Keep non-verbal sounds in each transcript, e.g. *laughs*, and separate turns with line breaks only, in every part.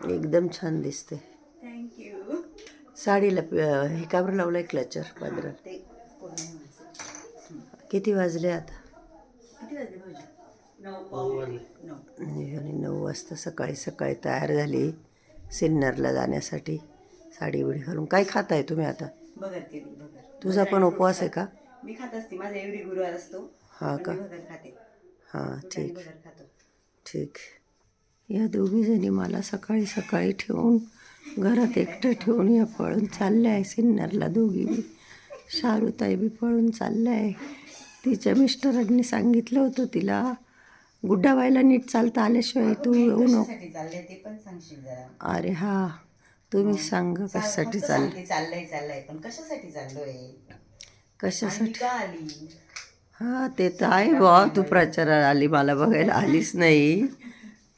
एकदम छान दिसते.
थँक्यू
साडीला हे का बरं लावलंय क्लचर? पांढरं. किती वाजले आता?
किती वाजले भाऊजी? नऊ
वाजता सकाळी सकाळी तयार झाली सिन्नरला जाण्यासाठी. साडी बिडी घालून. काय खात आहे तुम्ही आता? तुझा पण उपवास आहे का?
मी खात असते. माझा एवढी गुरुवार असतो.
हा का
मी भगर खाते.
हां ठीक. ठीक. या दोघी जणी मला सकाळी सकाळी ठेवून घरात एकटं ठेवून या पळून चालल्या आहे सिन्नरला दोघी बी. शारुताई बी पळून चालल्या आहे. तिच्या मिस्टरांनी सांगितलं होतं तिला गुड्डाबाईला नीट चालता आल्याशिवाय तू येऊ नको. अरे हा तुम्ही सांग कशासाठी चाल
चाललंय चाललंय? पण कशासाठी चाललोय?
कशासाठी? हा ते तर आहे बा तू प्रचाराला आली मला बघायला आलीच नाही.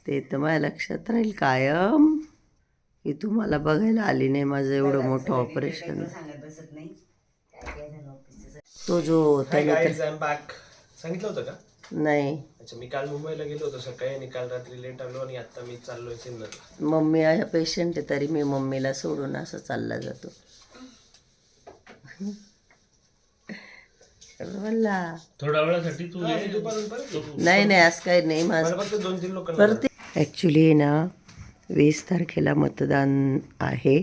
ते तर माझ्या लक्षात राहील कायम. की तू मला बघायला आली नाही माझं एवढं मोठं ऑपरेशन तो जो त्याने
सांगितलं होतं का?
नाही.
अच्छा मी काल मुंबईला गेलो होतो सकाळी आणि काल रात्री लेट आलो आणि आता मी चाललोय सिन्नरला.
मम्मी आहे पेशंट आहे तरी मी मम्मीला सोडून असं चालला जातो.
थोड्या वेळासाठी तू
नाही नाही असं काही नाही माझं
दोन तीन लोक
परत ॲक्च्युली ना वीस तारखेला मतदान आहे.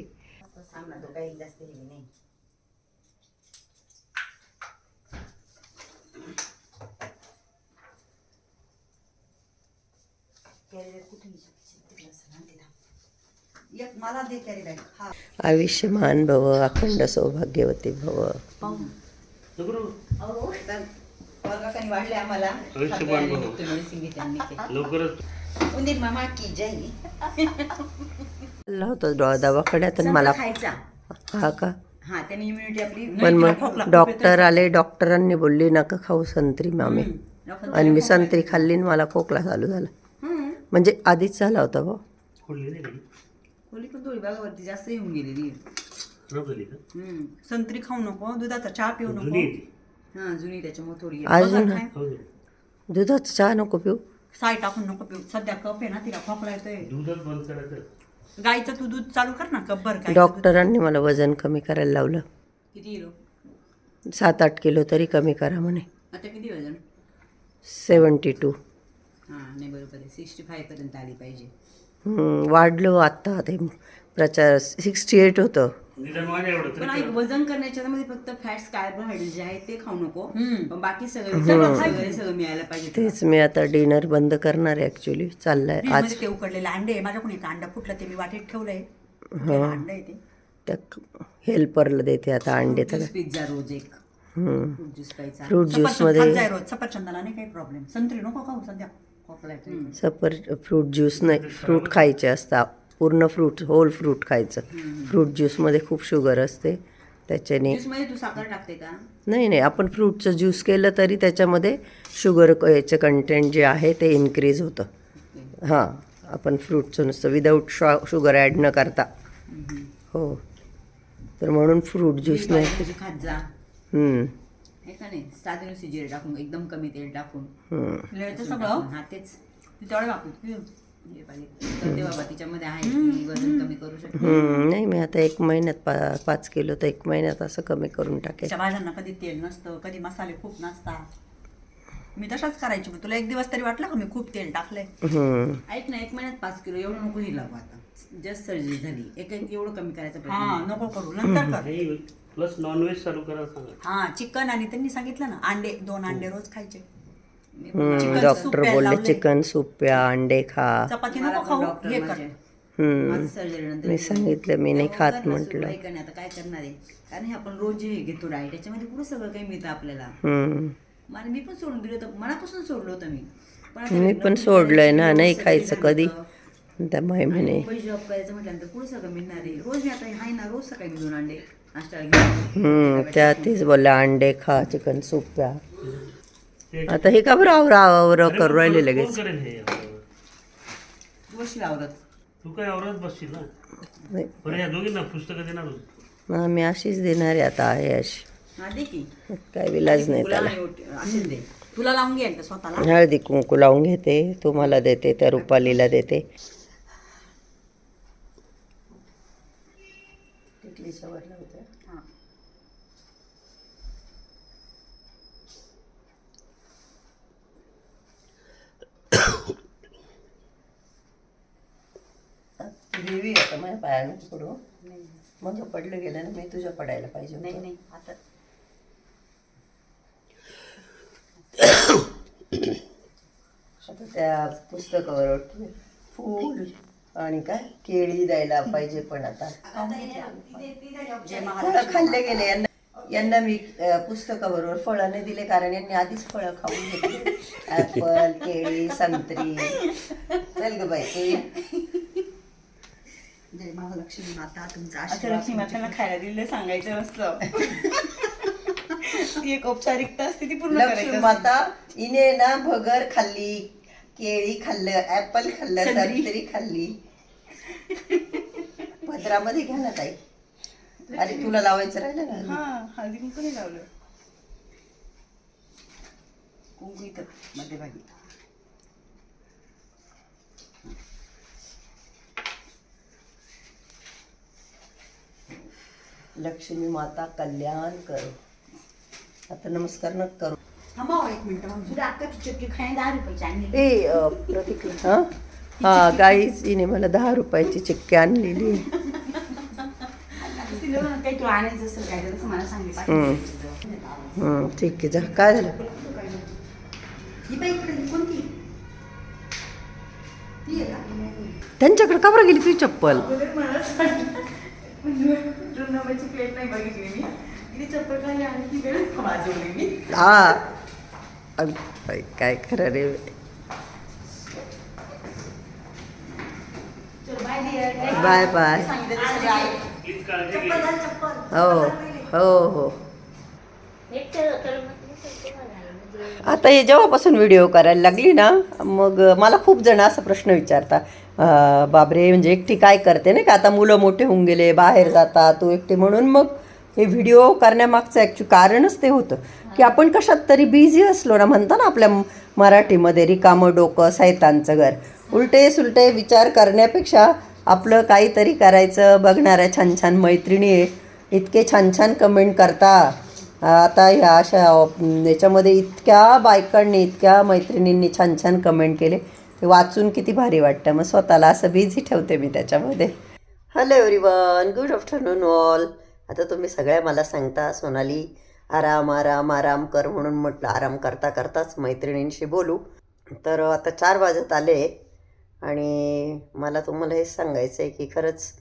आयुष्यमान भव अखंड सौभाग्यवती भव.
वाढले आम्हाला उंदीर मामा की
होता डॉ दवाखान्यात आणि मला
खायचा.
हा का?
हा त्याने इम्युनिटी आपली
पण मग डॉक्टर आले डॉक्टरांनी बोलली नका खाऊ संत्री मामी. आणि मी संत्री खाल्ली आणि मला खोकला चालू झाला. म्हणजे आधीच झाला होता भाऊ.
खोली पण थोडी जास्त येऊन गेलेली. हम्म.
संत्री खाऊ नको दुधाचा चहा पिऊ नको.
हा जुनी त्याच्यामुळे थोडी
अजून?
हो दे.
दुधाचं चहा नको पिऊ.
साय टाकून नको पिऊ. सध्या कप आहे ना तिला खोकला येतोय.
दूधच बंद करायचं.
गाईचं तू दूध चालू कर ना कप भर
डॉक्टरांनी मला वजन कमी करायला लावलं.
किती किलो?
सात आठ किलो तरी कमी करा म्हणे.
आता किती वजन?
Seventy two.
हा नाही बरोबर आहे. सिक्स्टी फाय पर्यंत आली पाहिजे.
वाढलं आत्ता ते. प्रचार. सिक्स्टी एट होतं
वजन करण्याच्या मध्ये फक्त फॅट्स कार्बोहायड्रेट जे आहे ते खाऊ नको. पण बाकी सगळं सगळं मिळायला पाहिजे
तेच मी आता डिनर बंद करणार आहे ॲक्च्युली चाललंय आज.
मध्ये ते उकडलेले अंडे आहे. माझ्याकडून एक अंडा फुटलं ते मी वाटेत ठेवलंय. अंडं आहे ते.
त्या हेल्परला देते आता अंडे तर
पिझ्झा रोज एक. फ्रूट ज्यूस
रोज. सफरचंदाला नाही काही प्रॉब्लेम संत्री नको खाऊ सध्या.
सफर फ्रूट ज्यूस नाही. फ्रूट खायचे असतात. पूर्ण फ्रूट होल फ्रूट खायचं. फ्रूट ज्यूसमध्ये खूप शुगर असते. त्याच्याने
ज्यूसमध्ये तू साखर टाकते का?
नाही नाही. आपण फ्रूटचं ज्यूस केलं तरी त्याच्यामध्ये शुगर याचं कंटेंट जे आहे ते इन्क्रीज होतं. हां. आपण फ्रूटचं नुसतं विदाऊट शॉ शुगर ॲड न करता. हो. तर म्हणून फ्रूट ज्यूस नाही
तुझी खात जा?
हम्म,
का नाही? साधी नुसती जिरे टाकून एकदम कमी तेल टाकून.
सगळं.
तेच.
तेवढं
हे पाहिजे तर ते बाबा तिच्यामध्ये आहे की वजन कमी करू शकते.
हम्म, नाही मी आता एक महिन्यात पा पाच किलो तर एक महिन्यात असं कमी करून टाकेल
त्याच्या भाज्यांना कधी तेल नसतं कधी मसाले खूप नसतात. मी तशाच करायची पण तुला एक दिवस तरी वाटलं का मी खूप तेल टाकलंय?
हम्म.
ऐक ना एक महिन्यात पाच किलो एवढं नको हे लागू आता. जस्ट सर्जरी झाली. एक एक एवढं कमी करायचा
हा नको करू नंतर कर.
नाही प्लस नॉनव्हेज चालू करा सांगा
हा चिकन आणि त्यांनी सांगितलं ना अंडे दोन अंडे रोज खायचे.
हम्म, डॉक्टर बोलले. चिकन सूप प्या अंडे खा.
चपाती नको खाऊ हे कर.
हम्म.
सर्जरी नंतर
मी सांगितलं मी नाही खात म्हटलं.
आता काय करणार आहे? कारण हे आपण रोज जे घेतो डाएट त्याच्यामध्ये कुठं सगळं काही मिळतं आपल्याला?
हम्म.
मला मी पण सोडून दिलं होतं मनापासून सोडलं होतं मी. पण आता
मी पण सोडलंय ना नाही खायचं कधी.
सांगितलं.
त्या माय म्हणे.
जॉब करायचं म्हटल्यानंतर पुढे सगळं मिळणार आहे? रोज मी आता आहे ना रोज सकाळी मी दोन अंडे नाश्ता घेऊन
हम्म, त्या तीच बोलल्या अंडे खा चिकन सूप प्या.
ते-
आता हे का बरं आवर आवर करू राहिले लगेच?
ना?
मग मी अशीच देणार आहे आता आहे अशी. काय विलाज नाही त्याला.
तुला लावून
हळदी कुंकू लावून घेते तुम्हाला देते त्या रुपालीला देते. माझ्या पायानं पडू मग पडलं गेलं ना मी तुझ्या पडायला पाहिजे
नाही. नाही आता
आता त्या पुस्तकावर फूल आणि काय केळी द्यायला पाहिजे पण आता फळं खाल्ले गेले यांना यांना मी पुस्तकाबरोबर फळं नाही दिले कारण यांनी आधीच फळं खाऊन घेतली *laughs* ऍपल केळी संत्री चल ग बाई.
जय महालक्ष्मी माता तुमचा
असं
आशीर्वाद
लक्ष्मी मातांना खायला दिलेलं सांगायचं नसतं ती एक औपचारिकता असते ती पूर्ण करायची
लक्ष्मी. माता इने ना भगर खाल्ली केळी खाल्लं ऍपल खाल्लं
संत्री.
संत्री खाल्ली. पदरामध्ये घ्या ना ताई. अरे तुला लावायचं राहिलं ना?
हा हळदी कुंकू नाही लावलं.
कुंकू इथं मध्यभागी.
लक्ष्मी माता कल्याण करो. आता नमस्कार न करू.
हो
ए अ, प्रतीक हा? हा हिने मला दहा रुपयाची चिक्की आणलेली आहे. हम्म, ठीक आहे जा काय झालं? त्यांच्याकडे का? बरं गेली तुझी चप्पल?
नंबरची प्लेट नाही बघितली मी. तिने चप्पल खाली आणि ती वेळ वाजवली मी.
हा. अग, बाई, काय खरं रे
चल बाय
बाय
चप्पल
हो हो हो. आता हे जेव्हापासून व्हिडिओ करायला लागली ना मग मला खूप जण असा प्रश्न विचारता बाबरे बापरे म्हणजे एकटी काय करते नाही का? आता मुलं मोठे होऊन गेले बाहेर जातात तू एकटी म्हणून मग हे व्हिडिओ करण्यामागचं ॲक्च्युली कारणच ते होतं. की आपण कशात तरी बिझी असलो ना म्हणता ना आपल्या मराठीमध्ये रिकामं डोकं सैतांचं घर. उलटे सुलटे विचार करण्यापेक्षा आपलं काहीतरी करायचं बघणाऱ्या छान छान मैत्रिणी आहे इतके छान छान कमेंट करता. आता ह्या अशा याच्यामध्ये इतक्या बायकांनी इतक्या मैत्रिणींनी छान छान कमेंट केले. ते वाचून किती भारी वाटतं. मग स्वतःला असं बिझी ठेवते मी त्याच्यामध्ये. Hello everyone good afternoon all आता तुम्ही सगळ्या मला सांगता सोनाली आराम आराम आराम कर म्हणून म्हटलं आराम करता करताच मैत्रिणींशी बोलू. तर आता चार वाजत आले आणि मला तुम्हाला हे सांगायचं आहे की खरंच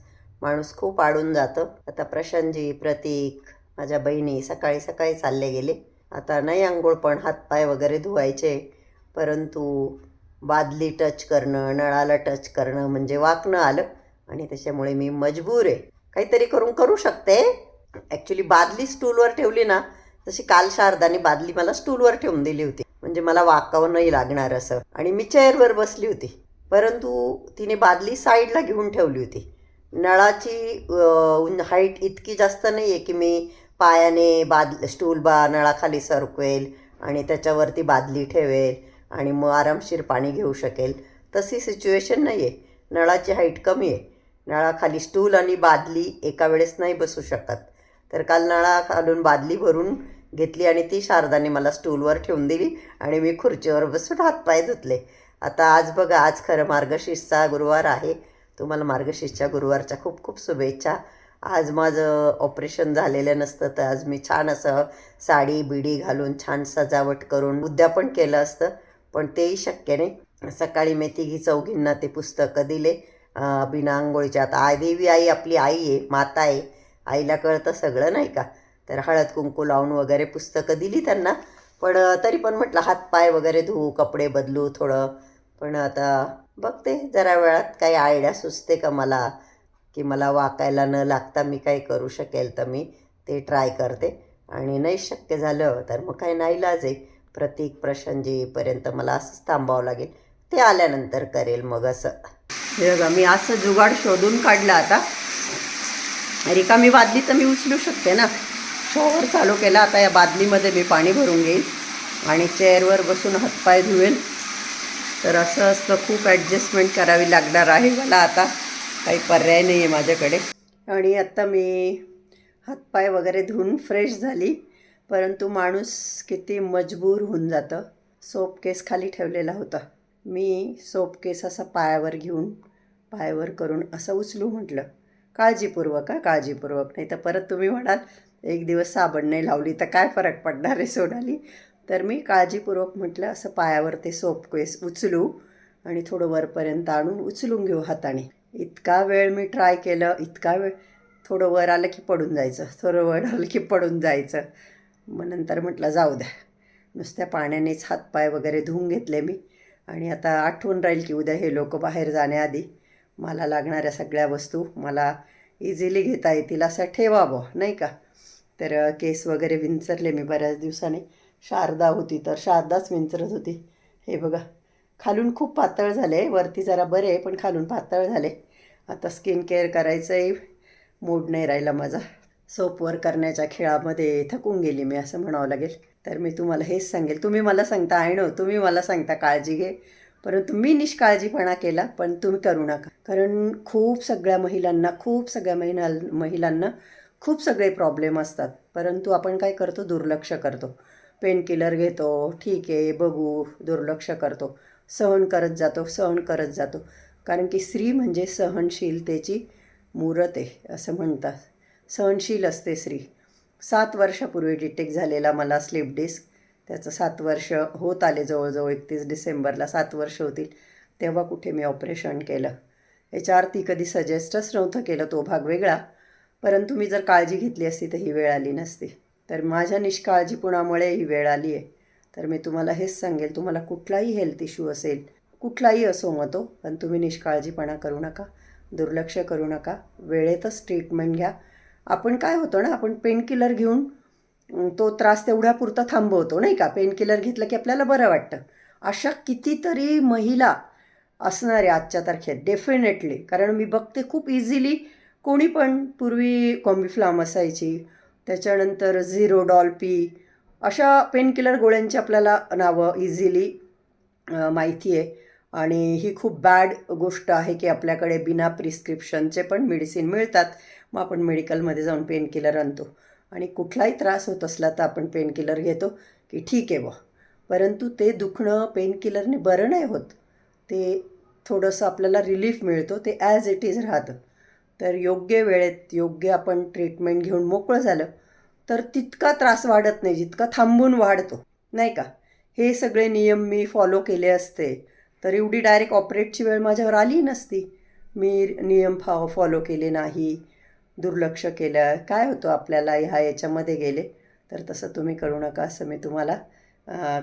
माणूस खूप आडून जातं. आता प्रशांतजी प्रतीक माझ्या बहिणी सकाळी सकाळी चालले गेले. आता नाही आंघोळ पण हातपाय वगैरे धुवायचे परंतु बादली टच करणं नळाला टच करणं म्हणजे वाकणं आलं आणि त्याच्यामुळे मी मजबूर आहे. काहीतरी करून करू शकते. ॲक्च्युली बादली स्टूलवर ठेवली ना तशी काल शारदाने बादली मला स्टूलवर ठेवून दिली होती. म्हणजे मला वाकावं नाही लागणार असं. आणि मी चेअरवर बसली होती. परंतु तिने बादली साईडला घेऊन ठेवली होती. नळाची हाईट इतकी जास्त नाही आहे की मी पायाने बाद स्टूल बा नळाखाली सरकवेल आणि त्याच्यावरती बादली ठेवेल. आणि मग आरामशीर पाणी घेऊ शकेल. तशी सिच्युएशन नाही आहे नळाची हाईट कमी आहे. नळाखाली स्टूल आणि बादली एका वेळेस नाही बसू शकत. तर काल नळाखालून बादली भरून घेतली आणि ती शारदाने मला स्टूलवर ठेवून दिली आणि मी खुर्चीवर बसून हातपाय धुतले. आता आज बघा आज खरं मार्गशीर्षचा गुरुवार आहे. तुम्हाला मार्गशीर्षच्या गुरुवारच्या खूप खूप शुभेच्छा. आज माझं ऑपरेशन झालेलं नसतं तर आज मी छान असं साडी बिडी घालून छान सजावट करून उद्यापन केलं असतं. पण तेही शक्य नाही. सकाळी मी तिघी चौघींना ते पुस्तकं दिले. बिना आंघोळीच्या. आता आई देवी आई आपली आई आहे माता आहे. आईला कळतं सगळं नाही का? तर हळद कुंकू लावून वगैरे पुस्तकं दिली त्यांना. पण तरी पण म्हटलं हातपाय वगैरे धुवू कपडे बदलू थोडं. पण आता बघते जरा वेळात. काही आयडिया सुचते का मला? की मला वाकायला न लागता मी काही करू शकेल तर मी ते ट्राय करते. आणि नाही शक्य झालं तर मग काही नाईलाज आहे. प्रतीक प्रशांतजीपर्यंत मला असंच थांबावं लागेल. ते आल्यानंतर करेल मग असं. हे बघा मी असं जुगाड शोधून काढला आता. रिकामी बादली तर मी उचलू शकते ना? शॉवर चालू केला आता या बादलीमध्ये मी पाणी भरून घेईन आणि चेअरवर बसून हातपाय धुवेल तर असं असतं खूप ॲडजस्टमेंट करावी लागणार आहे मला आता. काही पर्याय नाही आहे माझ्याकडे. आणि आत्ता मी हातपाय वगैरे धुवून फ्रेश झाली. परंतु माणूस किती मजबूर होऊन जातं. सोप केस खाली ठेवलेला होता. मी सोप केस असा पायावर घेऊन पायावर करून असं उचलू म्हटलं. काळजीपूर्वक हा काळजीपूर्वक. नाही तर परत तुम्ही म्हणाल एक दिवस साबण नाही लावली तर काय फरक पडणार आहे सोनाली? तर मी काळजीपूर्वक म्हटलं असं पायावर ते सोप केस उचलू आणि थोडं वरपर्यंत आणून उचलून घेऊ हाताने. इतका वेळ मी ट्राय केलं इतका वेळ थोडं वर आलं की पडून जायचं थोडं वर आलं की पडून जायचं. मग नंतर म्हटलं जाऊ द्या. नुसत्या पाण्यानेच हातपाय वगैरे धुवून घेतले मी. आणि आता आठवून राहील की उद्या हे लोक बाहेर जाण्याआधी मला लागणाऱ्या सगळ्या वस्तू मला इझिली घेता येतील असं ठेवावं नाही का? तर केस वगैरे विंचरले मी बऱ्याच दिवसाने. शारदा होती तर शारदाच विंचरत होती. हे बघा खालून खूप पातळ झाले वरती जरा बरे पण खालून पातळ झाले. आता स्किन केअर करायचंही मूड नाही राहिला माझा. सोपवर करण्याच्या खेळामध्ये थकून गेली मी असं म्हणावं लागेल. तर मी तुम्हाला हेच सांगेल तुम्ही मला सांगता आय नो तुम्ही मला सांगता काळजी घे. परंतु मी निष्काळजीपणा केला पण तुम्ही करू नका. कारण खूप सगळ्या महिलांना खूप सगळ्या महिला महिलांना खूप सगळे प्रॉब्लेम असतात. परंतु आपण काय करतो? दुर्लक्ष करतो. पेनकिलर घेतो ठीक आहे बघू दुर्लक्ष करतो. सहन करत जातो सहन करत जातो. कारण की स्त्री म्हणजे सहनशीलतेची मूरत आहे असं म्हणतात. सहनशील असते स्त्री. सात वर्षापूर्वी डिटेक्ट झालेला मला स्लिप डिस्क. त्याचं सात वर्ष होत आले जवळजवळ एकतीस डिसेंबरला सात वर्ष होतील तेव्हा कुठे मी ऑपरेशन केलं. याच्या आरती कधी सजेस्टच नव्हतं केलं तो भाग वेगळा. परंतु मी जर काळजी घेतली असती तर ही वेळ आली नसती. तर माझ्या निष्काळजीपणामुळे ही वेळ आली आहे तर मी तुम्हाला हेच सांगेल तुम्हाला कुठलाही हेल्थ इश्यू असेल कुठलाही असो मग तो पण तुम्ही निष्काळजीपणा करू नका दुर्लक्ष करू नका वेळेतच ट्रीटमेंट घ्या. आपण काय होतं ना आपण पेनकिलर घेऊन तो त्रास तेवढ्यापुरता थांबवतो नाही का? पेनकिलर घेतलं की आपल्याला बरं वाटतं. अशा कितीतरी महिला असणार आहे आजच्या तारखेत डेफिनेटली कारण मी बघते खूप इझिली कोणी पण पूर्वी कॉम्बिफ्लाम असायची त्याच्यानंतर झिरो डॉल्पी अशा पेनकिलर गोळ्यांची आपल्याला नावं इझिली माहिती आहे. आणि ही खूप बॅड गोष्ट आहे की आपल्याकडे बिना प्रिस्क्रिप्शनचे पण मेडिसिन मिळतात. मग आपण मेडिकलमध्ये जाऊन पेनकिलर आणतो. आणि कुठलाही त्रास होत असला तर आपण पेनकिलर घेतो की ठीक आहे बुवा. परंतु ते दुखणं पेनकिलरने बरं नाही होत. ते थोडंसं आपल्याला रिलीफ मिळतो ते ॲज इट इज राहतं. तर योग्य वेळेत योग्य आपण ट्रीटमेंट घेऊन मोकळं झालं तर तितका त्रास वाढत नाही जितका थांबून वाढतो. नाही का? हे सगळे नियम मी फॉलो केले असते. तर एवढी डायरेक्ट ऑपरेटची वेळ माझ्यावर आली नसती. मी नियम फा फॉलो केले नाही. दुर्लक्ष केलं. काय होतं आपल्याला? ह्या याच्यामध्ये गेले. तर तसं तुम्ही करू नका असं मी तुम्हाला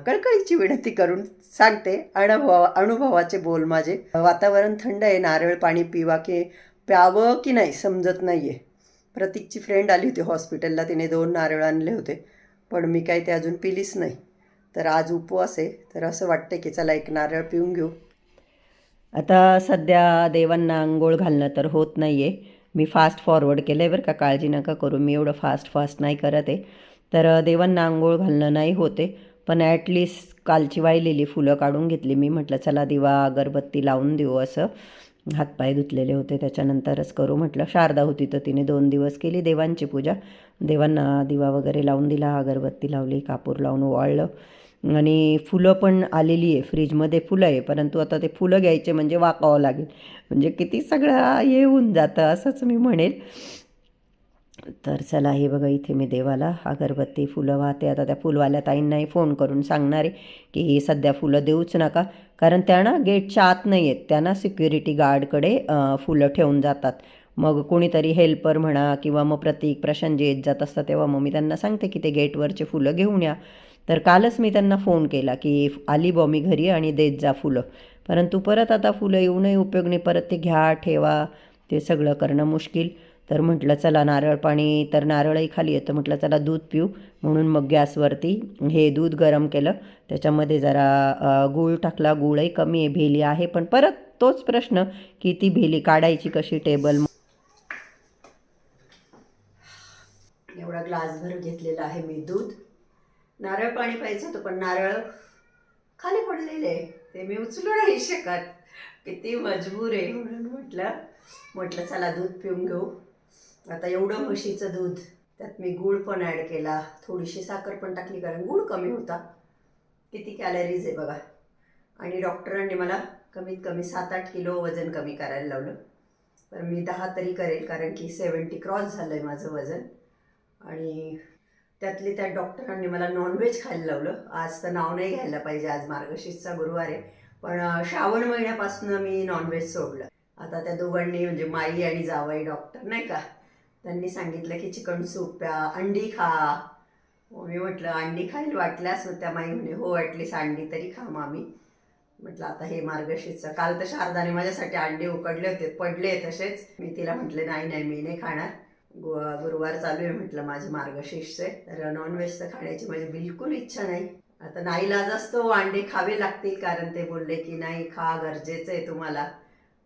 कळकळीची विनंती करून सांगते. अनुभव अनुभवाचे बोल माझे. वातावरण थंड आहे. नारळ पाणी पिवा की प्यावं की नाही समजत नाही आहे प्रतीकची फ्रेंड आली होती हॉस्पिटलला तिने दोन नारळ आणले होते. पण मी काही ते अजून पिलीच नाही. तर आज उपवास आहे. तर असं वाटतं की चला एक नारळ पिऊन घेऊ. आता सध्या देवांना आंघोळ घालणं तर होत नाही आहे मी फास्ट फॉरवर्ड केलं आहे बरं का काळजी नका करू मी एवढं फास्ट फास्ट नाही करत आहे. तर देवांना आंघोळ घालणं नाही होते पण ॲटलिस्ट कालची वाहिलेली फुलं काढून घेतली मी म्हटलं चला दिवा अगरबत्ती लावून देऊ असं. हातपाय धुतलेले होते त्याच्यानंतरच करू म्हटलं. शारदा होती तर तिने दोन दिवस केली देवांची पूजा. देवांना दिवा वगैरे लावून दिला अगरबत्ती लावली कापूर लावून ओवाळलं. आणि फुलं पण आलेली आहे फ्रीजमध्ये फुलं आहे परंतु आता ते फुलं घ्यायचे म्हणजे वाकावं लागेल. म्हणजे किती सगळं हे होऊन जातं असंच मी म्हणेल. तर चला हे बघा इथे मी देवाला अगरबत्ती फुलं वाहते. आता त्या फुलवाल्या ताईंनाही फोन करून सांगणार आहे की हे सध्या फुलं देऊच नका कारण त्या ना गेटच्या आत नाही आहेत. त्या ना सिक्युरिटी गार्डकडे फुलं ठेवून जातात. मग कोणीतरी हेल्पर म्हणा किंवा मग प्रतीक प्रशांत जे येत जात असतात तेव्हा मग मी त्यांना सांगते की ते गेटवरचे फुलं घेऊन या. तर कालच मी त्यांना फोन केला की आली बॉ मी घरी आणि देत जा फुलं. परंतु परत आता फुलं येऊनही उपयोग नाही. परत ते घ्या ठेवा ते सगळं करणं मुश्किल. तर म्हटलं चला नारळ पाणी तर नारळही खाली येतं. म्हटलं चला दूध पिऊ. म्हणून मग गॅसवरती हे दूध गरम केलं. त्याच्यामध्ये जरा गूळ टाकला. गूळही कमी आहे भेली आहे. पण परत तोच प्रश्न की ती भेली काढायची कशी टेबल? एवढा ग्लासभर घेतलेला आहे मी दूध. नारळ पाणी प्यायचं होतं पण नारळ खाली पडलेले ते मी उचलू नाही शकत. किती मजबूर आहे. म्हणून म्हटलं म्हटलं चला दूध पिऊन घेऊ. आता एवढं म्हशीचं दूध त्यात मी गूळ पण ॲड केला. थोडीशी साखर पण टाकली कारण गूळ कमी होता. किती कॅलरीज आहे बघा. आणि डॉक्टरांनी मला कमीत कमी सात आठ किलो वजन कमी करायला लावलं. तर मी दहा तरी करेल कारण की सेवन्टी क्रॉस झालं आहे माझं वजन. आणि त्यातली त्या डॉक्टरांनी मला नॉनव्हेज खायला लावलं. आज तर नाव नाही घ्यायला पाहिजे आज मार्गशीर्षचा गुरुवार आहे. पण श्रावण महिन्यापासून मी नॉनव्हेज सोडलं. आता त्या दोघांनी म्हणजे माई आणि जावई डॉक्टर नाही का? त्यांनी सांगितलं की चिकन सूप प्या अंडी खा. मी म्हटलं अंडी खायला वाटल्यास मग त्या माई म्हणे हो वाटलीस अंडी तरी खा मामी. म्हटलं आता हे मार्गशीर्षचं. काल तर शारदाने माझ्यासाठी अंडे उकडले होते पडले तसेच. मी तिला म्हटले नाही नाही मी नाही खाणार. गुरुवार चालू आहे म्हटलं माझे मार्गशीर्षचे तर नॉनव्हेज तर खाण्याची माझी बिलकुल इच्छा नाही. आता नाईलाज असतो अंडे खावे लागतील कारण ते बोलले की नाही खा गरजेचं आहे तुम्हाला.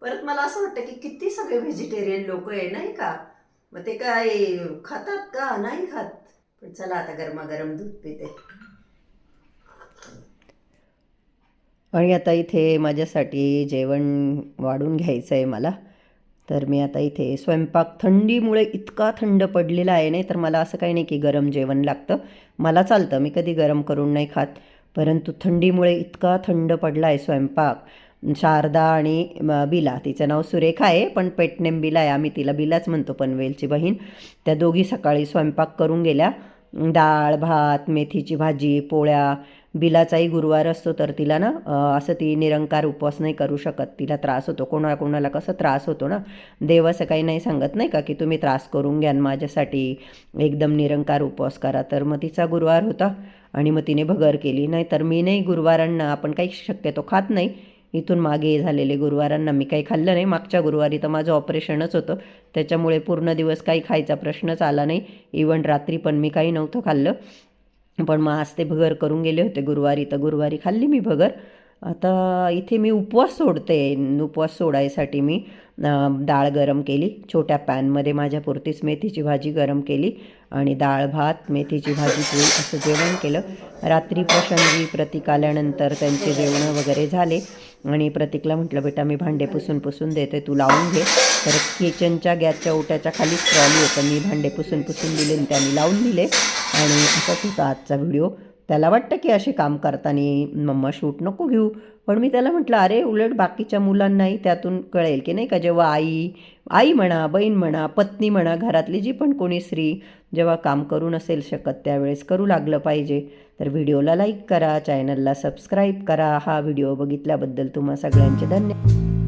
परत मला असं वाटतं की किती सगळे व्हेजिटेरियन लोक आहे नाही का? मग ते काय खातात का? नाही खात. पण चला आता गरमागरम दूध पिते. आणि आता इथे माझ्यासाठी जेवण वाढून घ्यायचं आहे मला. तर मी आता इथे स्वयंपाक थंडीमुळे इतका थंड पडलेला आहे नाही तर मला असं काही नाही की गरम जेवण लागतं. मला चालतं मी कधी गरम करून नाही खात. परंतु थंडीमुळे इतका थंड पडला आहे स्वयंपाक. शारदा आणि बिला तिचं नाव सुरेखा आहे पण पेटनेम बिला आहे. आम्ही तिला बिलाच म्हणतो पनवेलची बहीण. त्या दोघी सकाळी स्वयंपाक करून गेल्या. डाळ भात मेथीची भाजी पोळ्या बिलाचाही गुरुवार असतो तर तिला ना असं ती निरंकार उपवास नाही करू शकत. तिला त्रास होतो. कोणा कोणाला कसं त्रास होतो ना देव असं काही नाही सांगत नाही का की तुम्ही त्रास करून घ्या माझ्यासाठी एकदम निरंकार उपवास करा. तर मग तिचा गुरुवार होता आणि मग तिने भगर केली. नाही तर मी नाही गुरुवारांना आपण काही शक्यतो खात नाही. इथून मागे झालेले गुरुवारांना मी काही खाल्लं नाही. मागच्या गुरुवारी तर माझं ऑपरेशनच होतं. त्याच्यामुळे पूर्ण दिवस काही खायचा प्रश्नच आला नाही. इवन रात्री पण मी काही नव्हतं खाल्लं. पण मग आज ते भगर करून गेले होते गुरुवारी. तर गुरुवारी खाल्ली मी भगर. आता इथे मी उपवास सोडते. उपवास सोडायसाठी मी डाळ गरम केली. छोट्या पॅनमध्ये माझ्यापुरतीच मेथीची भाजी गरम केली आणि डाळ भात मेथीची भाजी पोळी असं जेवण केलं. रात्री प्रसंगी प्रतीक आल्यानंतर त्यांचे जेवणं वगैरे झाले. आणि प्रतीकला म्हटलं बेटा मी भांडे पुसून पुसून देते तू लावून घे. तर किचनच्या गॅसच्या ओट्याच्या खालीच ट्रॉली होतं. मी भांडे पुसून पुसून दिले आणि त्यांनी लावून दिले. आणि असाच होता आजचा व्हिडिओ त्याला वाटतं की असे काम करताना मम्मा शूट नको घेऊ. पण मी त्याला म्हटलं अरे उलट बाकीच्या मुलांनाही त्यातून कळेल की नाही का जेव्हा आई आई म्हणा बहीण म्हणा पत्नी म्हणा घरातली जी पण कोणी स्त्री जेव्हा काम करू नसेल शकत त्यावेळेस करू लागलं पाहिजे. तर व्हिडिओला लाईक करा चॅनलला सबस्क्राईब करा. हा व्हिडिओ बघितल्याबद्दल तुम्हा सगळ्यांचे धन्यवाद.